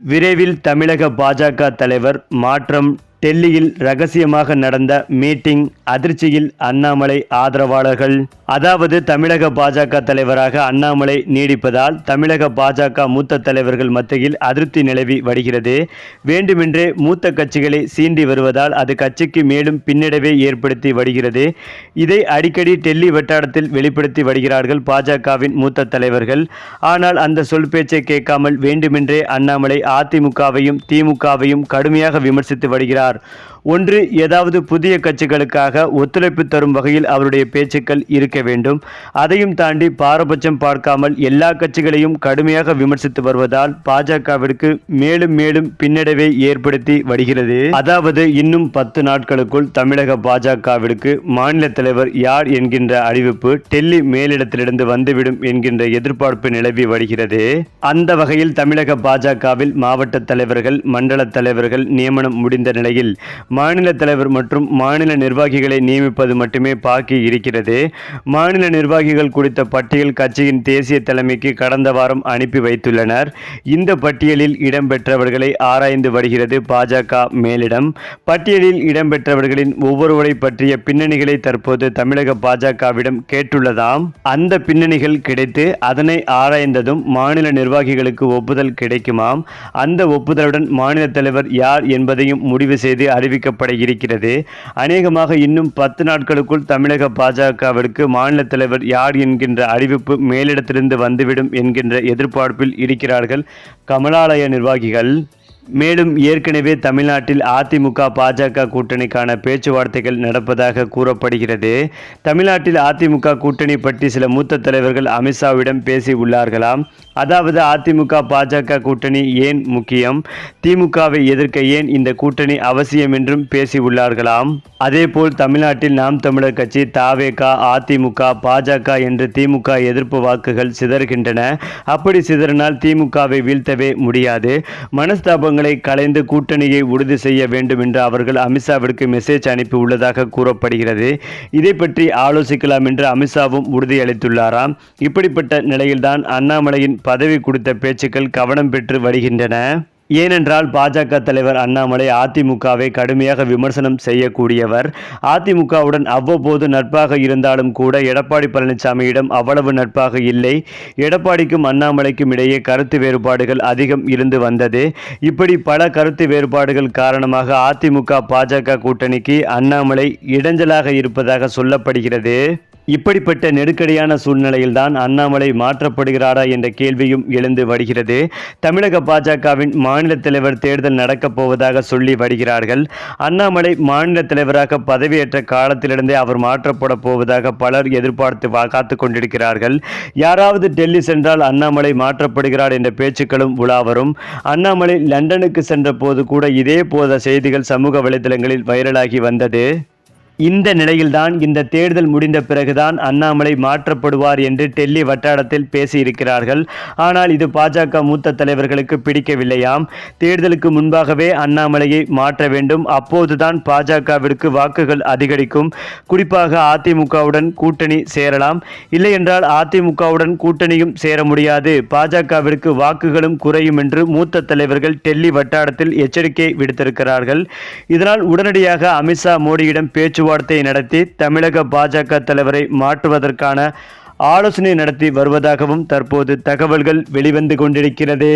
விரைவில் தமிழக பாஜக தலைவர் மாற்றம் டெல்லியில் ரகசியமாக நடந்த மீட்டிங் அதிர்ச்சியில் அண்ணாமலை ஆதரவாளர்கள். அதாவது தமிழக பாஜக தலைவராக அண்ணாமலை நீடிப்பதால் தமிழக பாஜக மூத்த தலைவர்கள் மத்தியில் அதிருப்தி நிலவி வருகிறது. வேண்டுமென்றே மூத்த கட்சிகளை சீண்டி வருவதால் அது கட்சிக்கு மேலும் பின்னடைவை ஏற்படுத்தி வருகிறது. இதை அடிக்கடி டெல்லி வட்டாரத்தில் வெளிப்படுத்தி வருகிறார்கள் பாஜகவின் மூத்த தலைவர்கள். ஆனால் அந்த சொல் பேச்சை கேட்காமல் வேண்டுமென்றே அண்ணாமலை அதிமுகவையும் திமுகவையும் கடுமையாக விமர்சித்து வருகிறார். ஒன்று ஏதாவது புதிய கட்சிகளுக்காக ஒத்துழைப்பு தரும் வகையில் அவருடைய பேச்சுக்கள் இருக்க வேண்டும். அதையும் தாண்டி பாரபட்சம் பார்க்காமல் எல்லா கட்சிகளையும் கடுமையாக விமர்சித்து வருவதால் பாஜகவிற்கு மேலும் மேலும் பின்னடைவை ஏற்படுத்தி வருகிறது. அதாவது இன்னும் பத்து நாட்களுக்குள் தமிழக பாஜகவிற்கு மாநில தலைவர் யார் என்கின்ற அறிவிப்பு டெல்லி மேலிடத்திலிருந்து வந்துவிடும் என்கின்ற எதிர்பார்ப்பு நிலவி வருகிறது. அந்த வகையில் தமிழக பாஜகவில் மாவட்ட தலைவர்கள் மண்டல தலைவர்கள் நியமனம் முடிந்த நிலையில் மாநில தலைவர் மற்றும் மாநில நிர்வாகிகளை நியமிப்பது மட்டுமே பாக்கி இருக்கிறது. மாநில நிர்வாகிகள் குறித்த பட்டியல் கட்சியின் தேசிய தலைமைக்கு கடந்த வாரம் அனுப்பி வைத்துள்ளனர். இந்த பட்டியலில் இடம்பெற்றவர்களை ஆராய்ந்து வருகிறது பாஜக மேலிடம். பட்டியலில் இடம்பெற்றவர்களின் ஒவ்வொருவரை பற்றிய பின்னணிகளை தற்போது தமிழக பாஜகவிடம் கேட்டுள்ளதாம். அந்த பின்னணிகள் கிடைத்து அதனை ஆராய்ந்ததும் மாநில நிர்வாகிகளுக்கு ஒப்புதல் கிடைக்குமாம். அந்த ஒப்புதலுடன் மாநில தலைவர் யார் என்பதையும் முடிவு செய்து அறிவிக்கப்பட இருக்கிறது. அநேகமாக இன்னும் பத்து நாட்களுக்குள் தமிழக பாஜகவிற்கு மாநில தலைவர் யார் என்கின்ற அறிவிப்பு மேலிடத்திலிருந்து வந்துவிடும் என்கின்ற எதிர்பார்ப்பில் இருக்கிறார்கள். கமலாலய நிர்வாகிகள் மேலும் ஏற்கனவே தமிழ்நாட்டில் அதிமுக பாஜக கூட்டணிக்கான பேச்சுவார்த்தைகள் நடப்பதாக கூறப்படுகிறது. தமிழ்நாட்டில் அதிமுக கூட்டணி பற்றி சில மூத்த தலைவர்கள் அமித்ஷாவிடம் பேசி உள்ளார்களாம். அதாவது அதிமுக பாஜக கூட்டணி ஏன் முக்கியம்? திமுகவை எதிர்க்க ஏன் இந்த கூட்டணி அவசியம் என்றும் பேசி உள்ளார்களாம். அதேபோல் தமிழ்நாட்டில் நாம் தமிழர் கட்சி தாவேகா அதிமுக பாஜக என்று திமுக எதிர்ப்பு வாக்குகள் சிதறுகின்றன. அப்படி சிதறினால் திமுகவை வீழ்த்தவே முடியாது. மனஸ்தாபங்கள் கலைந்து கூட்டணியை உறுதி செய்ய வேண்டும் என்று அவர்கள் அமித்ஷாவிற்கு மெசேஜ் அனுப்பி உள்ளதாக கூறப்படுகிறது. இதை பற்றி ஆலோசிக்கலாம் என்று அமித்ஷாவும் உறுதியளித்துள்ளாராம் இப்படிப்பட்ட நிலையில்தான் அண்ணாமலையின் பதவி கொடுத்த பேச்சுக்கள் கவனம் பெற்று வருகின்றன. ஏனென்றால் பாஜக தலைவர் அண்ணாமலை அதிமுகவை கடுமையாக விமர்சனம் செய்யக்கூடியவர். அதிமுகவுடன் அவ்வப்போது நட்பாக இருந்தாலும் கூட எடப்பாடி பழனிசாமியிடம் அவ்வளவு நட்பாக இல்லை. எடப்பாடிக்கும் அண்ணாமலைக்கும் இடையே கருத்து வேறுபாடுகள் அதிகம் இருந்து வந்தது. இப்படி பல கருத்து வேறுபாடுகள் காரணமாக அதிமுக பாஜக கூட்டணிக்கு அண்ணாமலை இடைஞ்சலாக இருப்பதாக சொல்லப்படுகிறது. இப்படிப்பட்ட நெருக்கடியான சூழ்நிலையில்தான் அண்ணாமலை மாற்றப்படுகிறாரா என்ற கேள்வியும் எழுந்து வருகிறது. தமிழக பாஜகவின் மாநில தலைவர் தேர்தல் நடக்கப் போவதாக சொல்லி வருகிறார்கள். அண்ணாமலை மாநில தலைவராக பதவியேற்ற காலத்திலிருந்தே அவர் மாற்றப்பட போவதாக பலர் எதிர்பார்த்து வா- கொண்டிருக்கிறார்கள். யாராவது டெல்லி சென்றால் அண்ணாமலை மாற்றப்படுகிறார் என்ற பேச்சுக்களும் உலாவரும். அண்ணாமலை லண்டனுக்கு சென்ற போது கூட இதே போத செய்திகள் சமூக வலைதளங்களில் வைரலாகி வந்தது. இந்த நிலையில்தான் இந்த தேர்தல் முடிந்த பிறகுதான் அண்ணாமலை மாற்றப்படுவார் என்று டெல்லி வட்டாரத்தில் பேசியிருக்கிறார்கள். ஆனால் இது பாஜக மூத்த தலைவர்களுக்கு பிடிக்கவில்லையாம். தேர்தலுக்கு முன்பாகவே அண்ணாமலையை மாற்ற வேண்டும். அப்போதுதான் பாஜகவிற்கு வாக்குகள் அதிகரிக்கும். குறிப்பாக அதிமுகவுடன் கூட்டணி சேரலாம். இல்லையென்றால் அதிமுகவுடன் கூட்டணியும் சேர முடியாது. பாஜகவிற்கு வாக்குகளும் குறையும் என்று மூத்த தலைவர்கள் டெல்லி வட்டாரத்தில் எச்சரிக்கை விடுத்திருக்கிறார்கள். இதனால் உடனடியாக அமித்ஷா மோடியிடம் பேச்சுவார்த்தை நடத்தி தமிழக பாஜக தலைவரை மாற்றுவதற்கான ஆலோசனை நடத்தி வருவதாகவும் தற்போது தகவல்கள் வெளிவந்து கொண்டிருக்கிறது.